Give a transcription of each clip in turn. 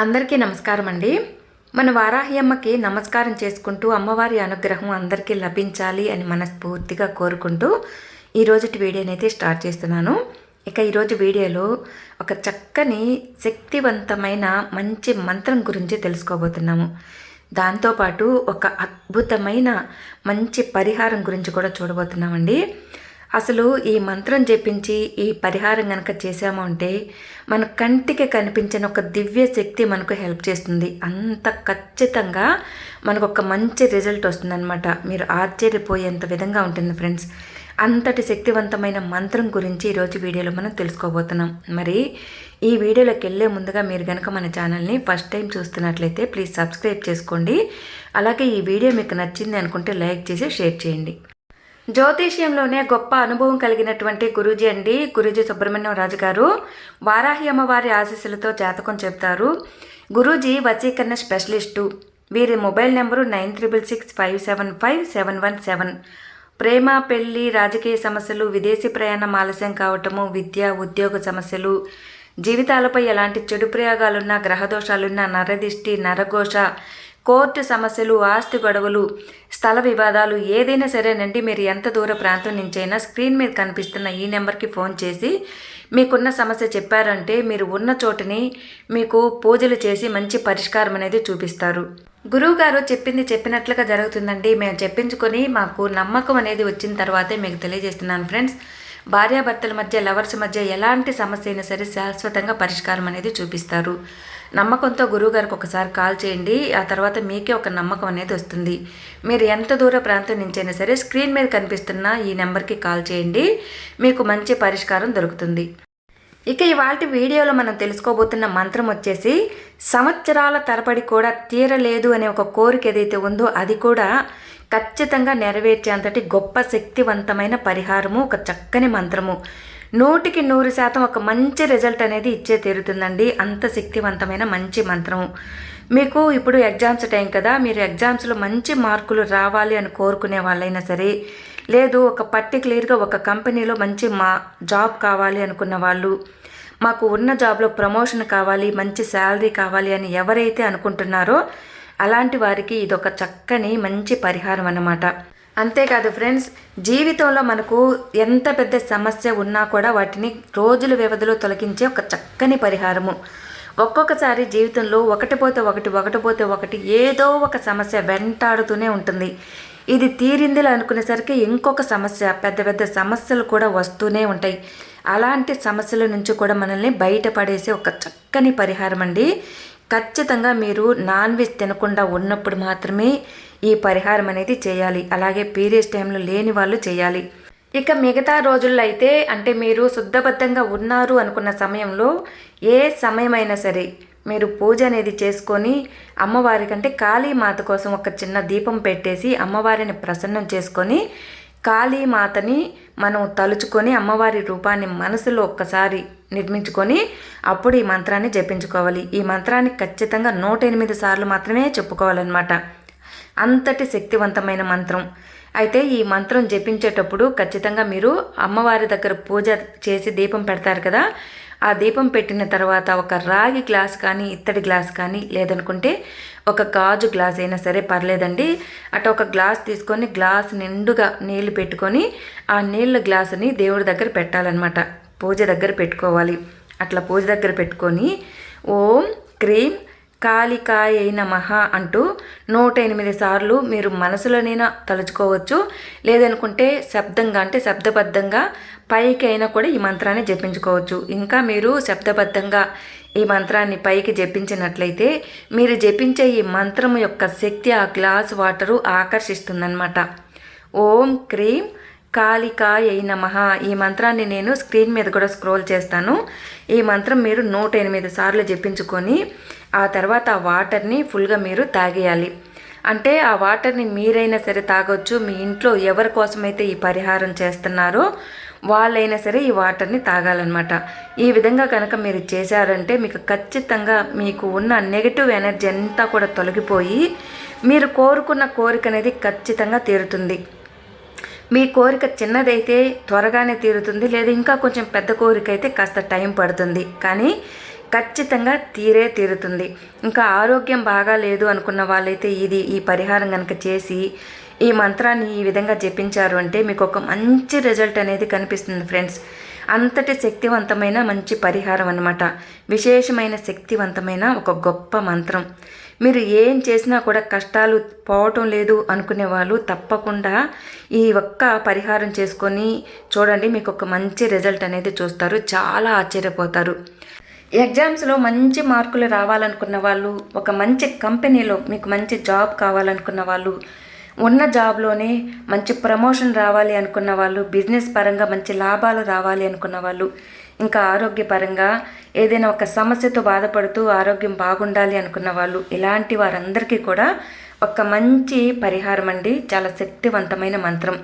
అందరికీ నమస్కారం అండి మన వారాహి అమ్మకి నమస్కారం చేసుకుంటూ అమ్మవారి అనుగ్రహం అందరికీ లభించాలి అని మనస్ఫూర్తిగా కోరుకుంటూ ఈ వీడియోని అయితే స్టార్ట్ చేస్తున్నాను. ఇక ఈరోజు వీడియోలో ఒక చక్కని శక్తివంతమైన మంచి మంత్రం గురించి తెలుసుకోబోతున్నాము. దాంతోపాటు ఒక అద్భుతమైన మంచి పరిహారం గురించి కూడా చూడబోతున్నామండి. అసలు ఈ మంత్రం జపించి ఈ పరిహారం కనుక చేసాము అంటే మన కంటికి కనిపించిన ఒక దివ్య శక్తి మనకు హెల్ప్ చేస్తుంది. అంత ఖచ్చితంగా మనకు ఒక మంచి రిజల్ట్ వస్తుందన్నమాట. మీరు ఆశ్చర్యపోయేంత విధంగా ఉంటుంది ఫ్రెండ్స్. అంతటి శక్తివంతమైన మంత్రం గురించి ఈరోజు వీడియోలో మనం తెలుసుకోబోతున్నాం. మరి ఈ వీడియోలోకి వెళ్ళే ముందుగా మీరు కనుక మన ఛానల్ని ఫస్ట్ టైం చూస్తున్నట్లయితే ప్లీజ్ సబ్స్క్రైబ్ చేసుకోండి. అలాగే ఈ వీడియో మీకు నచ్చింది అనుకుంటే లైక్ చేసి షేర్ చేయండి. జ్యోతిష్యంలోనే గొప్ప అనుభవం కలిగినటువంటి గురూజీ అండి గురూజీ సుబ్రహ్మణ్యం రాజు గారు. వారాహి అమ్మవారి ఆశీస్సులతో జాతకం చెప్తారు గురూజీ వశీకరణ స్పెషలిస్టు. వీరి mobile number nine triple six five seven five seven one seven. ప్రేమ పెళ్ళి రాజకీయ సమస్యలు విదేశీ ప్రయాణం ఆలస్యం కావటము విద్య ఉద్యోగ సమస్యలు జీవితాలపై ఎలాంటి చెడు ప్రయోగాలున్నా గ్రహదోషాలున్నా నరదిష్టి నరఘోష కోర్టు సమస్యలు ఆస్తి గొడవలు స్థల వివాదాలు ఏదైనా సరేనండి మీరు ఎంత దూర ప్రాంతం నుంచైనా స్క్రీన్ మీద కనిపిస్తున్న ఈ నెంబర్కి ఫోన్ చేసి మీకున్న సమస్య చెప్పారంటే మీరు ఉన్న చోటుని మీకు పూజలు చేసి మంచి పరిష్కారం అనేది చూపిస్తారు. గురువుగారు చెప్పింది చెప్పినట్లుగా జరుగుతుందండి. మేము చెప్పించుకొని మాకు నమ్మకం అనేది వచ్చిన తర్వాతే మీకు తెలియజేస్తున్నాను ఫ్రెండ్స్. భార్యాభర్తల మధ్య లవర్స్ మధ్య ఎలాంటి సమస్య అయినా సరే శాశ్వతంగా పరిష్కారం అనేది చూపిస్తారు. నమ్మకంతో గురువుగారికి ఒకసారి కాల్ చేయండి. ఆ తర్వాత మీకే ఒక నమ్మకం అనేది వస్తుంది. మీరు ఎంత దూర ప్రాంతం నుంచైనా సరే స్క్రీన్ మీద కనిపిస్తున్న ఈ నెంబర్కి కాల్ చేయండి. మీకు మంచి పరిష్కారం దొరుకుతుంది. ఇక ఇవాటి వీడియోలో మనం తెలుసుకోబోతున్న మంత్రం వచ్చేసి సంవత్సరాల తరబడి కూడా తీరలేదు అనే ఒక కోరిక ఏదైతే ఉందో అది కూడా ఖచ్చితంగా నెరవేర్చేంతటి గొప్ప శక్తివంతమైన పరిహారము ఒక చక్కని మంత్రము. నూటికి నూరు శాతం ఒక మంచి రిజల్ట్ అనేది ఇచ్చే తీరుతుందండి. అంత శక్తివంతమైన మంచి మంత్రం మీకు ఇప్పుడు ఎగ్జామ్స్ టైం కదా మీరు ఎగ్జామ్స్లో మంచి మార్కులు రావాలి అని కోరుకునే వాళ్ళైనా సరే లేదు ఒక పర్టికులర్గా ఒక కంపెనీలో మంచి మా జాబ్ కావాలి అనుకున్న వాళ్ళు మాకు ఉన్న జాబ్లో ప్రమోషన్ కావాలి మంచి శాలరీ కావాలి అని ఎవరైతే అనుకుంటున్నారో అలాంటి వారికి ఇదొక చక్కని మంచి పరిహారం అన్నమాట. అంతేకాదు ఫ్రెండ్స్ జీవితంలో మనకు ఎంత పెద్ద సమస్య ఉన్నా కూడా వాటిని రోజుల వ్యవధిలో తొలగించే ఒక చక్కని పరిహారము. ఒక్కొక్కసారి జీవితంలో ఒకటి పోతే ఒకటి ఒకటి పోతే ఒకటి ఏదో ఒక సమస్య వెంటాడుతూనే ఉంటుంది. ఇది తీరిందిలా అనుకునేసరికి ఇంకొక సమస్య పెద్ద పెద్ద సమస్యలు కూడా వస్తూనే ఉంటాయి. అలాంటి సమస్యల నుంచి కూడా మనల్ని బయటపడేసే ఒక చక్కని పరిహారం అండి ఖచ్చితంగా మీరు నాన్ వెజ్ తినకుండా ఉన్నప్పుడు మాత్రమే ఈ పరిహారం అనేది చేయాలి. అలాగే పీరియడ్స్ టైంలో లేని వాళ్ళు చేయాలి. ఇక మిగతా రోజుల్లో అయితే అంటే మీరు శుద్ధబద్ధంగా ఉన్నారు అనుకున్న సమయంలో ఏ సమయమైనా సరే మీరు పూజ అనేది చేసుకొని అమ్మవారి కంటే కాళీమాత కోసం ఒక చిన్న దీపం పెట్టేసి అమ్మవారిని ప్రసన్నం చేసుకొని కాళీమాతని మనం తలుచుకొని అమ్మవారి రూపాన్ని మనసులో ఒక్కసారి నిర్మించుకొని అప్పుడు ఈ మంత్రాన్ని జపించుకోవాలి. ఈ మంత్రాన్ని ఖచ్చితంగా నూట ఎనిమిది సార్లు మాత్రమే చెప్పుకోవాలన్నమాట. అంతటి శక్తివంతమైన మంత్రం. అయితే ఈ మంత్రం జపించేటప్పుడు ఖచ్చితంగా మీరు అమ్మవారి దగ్గర పూజ చేసి దీపం పెడతారు కదా ఆ దీపం పెట్టిన తర్వాత ఒక రాగి గ్లాస్ కానీ ఇత్తడి గ్లాస్ కానీ లేదనుకుంటే ఒక గాజు గ్లాస్ అయినా సరే పర్లేదండి. అటు ఒక గ్లాస్ తీసుకొని గ్లాస్ నిండుగా నీళ్ళు పెట్టుకొని ఆ నీళ్ళ గ్లాసుని దేవుడి దగ్గర పెట్టాలన్నమాట. పూజ దగ్గర పెట్టుకోవాలి. అట్లా పూజ దగ్గర పెట్టుకొని ఓం క్రీం కాళికాయ నమః అంటూ నూట ఎనిమిది సార్లు మీరు మనసులోనైనా తలుచుకోవచ్చు. లేదనుకుంటే శబ్దంగా అంటే శబ్దబద్ధంగా పైకి అయినా కూడా ఈ మంత్రాన్ని జపించుకోవచ్చు. ఇంకా మీరు శబ్దబద్ధంగా ఈ మంత్రాన్ని పైకి జపించినట్లయితే మీరు జపించే ఈ మంత్రం యొక్క శక్తి ఆ గ్లాస్ వాటరు ఆకర్షిస్తుందన్నమాట. ఓం క్రీం కాళికాయ నమః. ఈ మంత్రాన్ని నేను స్క్రీన్ మీద కూడా స్క్రోల్ చేస్తాను. ఈ మంత్రం మీరు నూట ఎనిమిది సార్లు జపించుకొని ఆ తర్వాత ఆ వాటర్ని ఫుల్గా మీరు తాగేయాలి. అంటే ఆ వాటర్ని మీరైనా సరే తాగొచ్చు. మీ ఇంట్లో ఎవరి కోసమైతే ఈ పరిహారం చేస్తున్నారో వాళ్ళైనా సరే ఈ వాటర్ని తాగాలన్నమాట. ఈ విధంగా కనుక మీరు చేశారంటే మీకు ఖచ్చితంగా మీకు ఉన్న నెగిటివ్ ఎనర్జీ అంతా కూడా తొలగిపోయి మీరు కోరుకున్న కోరిక అనేది ఖచ్చితంగా తీరుతుంది. మీ కోరిక చిన్నదైతే త్వరగానే తీరుతుంది లేదా ఇంకా కొంచెం పెద్ద కోరిక అయితే కాస్త టైం పడుతుంది. కానీ ఖచ్చితంగా తీరే తీరుతుంది. ఇంకా ఆరోగ్యం బాగా లేదు అనుకున్న వాళ్ళైతే ఇది ఈ పరిహారం కనుక చేసి ఈ మంత్రాన్ని ఈ విధంగా జపించారు అంటే మీకు ఒక మంచి రిజల్ట్ అనేది కనిపిస్తుంది ఫ్రెండ్స్ అంతటి శక్తివంతమైన మంచి పరిహారం అన్నమాట. విశేషమైన శక్తివంతమైన ఒక గొప్ప మంత్రం. మీరు ఏం చేసినా కూడా కష్టాలు పోవటం లేదు అనుకునే వాళ్ళు తప్పకుండా ఈ ఒక్క పరిహారం చేసుకొని చూడండి మీకు ఒక మంచి రిజల్ట్ అనేది చూస్తారు. చాలా ఆశ్చర్యపోతారు. ఎగ్జామ్స్లో మంచి మార్కులు రావాలనుకున్న వాళ్ళు ఒక మంచి కంపెనీలో మీకు మంచి జాబ్ కావాలనుకున్న వాళ్ళు ఉన్న జాబ్లోనే మంచి ప్రమోషన్ రావాలి అనుకున్న వాళ్ళు బిజినెస్ పరంగా మంచి లాభాలు రావాలి అనుకున్న వాళ్ళు ఇంకా ఆరోగ్యపరంగా ఏదైనా ఒక సమస్యతో బాధపడుతూ ఆరోగ్యం బాగుండాలి అనుకున్న వాళ్ళు ఇలాంటి వారందరికీ కూడా ఒక మంచి పరిహారం అండి. చాలా శక్తివంతమైన మంత్రం.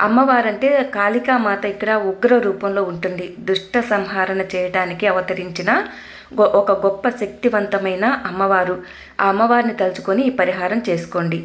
అమ్మవారంటే కాళికామాత ఇక్కడ ఉగ్ర రూపంలో ఉంటుంది. దుష్ట సంహారణ చేయడానికి అవతరించిన ఒక గొప్ప శక్తివంతమైన అమ్మవారు. ఆ అమ్మవారిని తలుచుకొని ఈ పరిహారం చేసుకోండి.